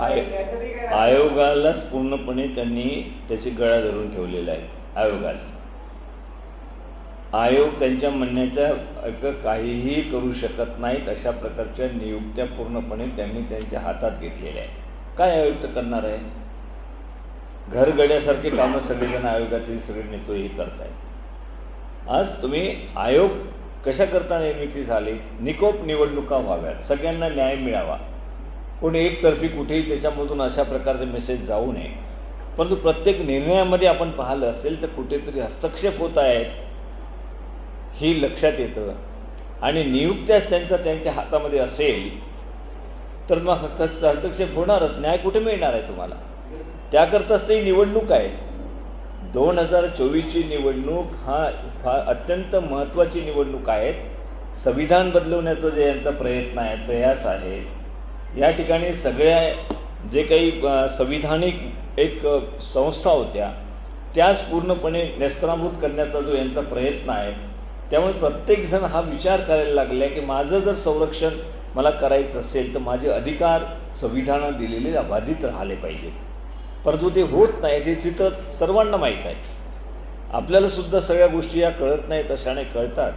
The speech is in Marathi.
आय आयोगालाच पूर्णपणे त्यांनी त्याची गळा धरून ठेवलेला आहे आयोगाचा. आयोग त्यांच्या म्हणण्याच्या काहीही करू शकत नाहीत अशा प्रकारच्या नियुक्त्या पूर्णपणे त्यांनी त्यांच्या हातात घेतलेल्या आहेत. काय आयुक्त करणार आहे? घरगड्यासारखे कामं सगळेजण आयोगातील सगळे नेतो हे करतायत. आज तुम्ही आयोग कशा करता निर्मिती झाली? निकोप निवडणुका व्हाव्यात सगळ्यांना न्याय मिळावा. कोणी एकतर्फी कुठेही त्याच्यामधून अशा प्रकारचे मेसेज जाऊ नये. परंतु प्रत्येक निर्णयामध्ये आपण पाहिलं असेल तर कुठेतरी हस्तक्षेप होत आहेत ही लक्षात येतं. आणि नियुक्त्याच त्यांचा त्यांच्या हातामध्ये असेल तर मग हस्त हस्तक्षेप होणारच. न्याय कुठे मिळणार आहे तुम्हाला? त्याकरताच ते निवडणूक आहे. दोन हजार चोवीसची निवडणूक हा फार अत्यंत महत्त्वाची निवडणूक आहे. संविधान बदलवण्याचा जे यांचा प्रयत्न आहे प्रयास आहे या ठिकाणी सगळ्या जे काही संविधानिक एक संस्था होत्या त्याच पूर्णपणे नेस्तनाभूत करण्याचा जो यांचा प्रयत्न आहे त्यामुळे प्रत्येकजण हा विचार करायला लागला आहे की माझं जर संरक्षण मला करायचं असेल तर माझे अधिकार संविधानात दिलेले अबाधित राहिले पाहिजेत. परंतु ते होत नाही ते चित्र सर्वांना माहीत आहे. आपल्याला सुद्धा सगळ्या गोष्टी या कळत नाहीत अशाने कळतात.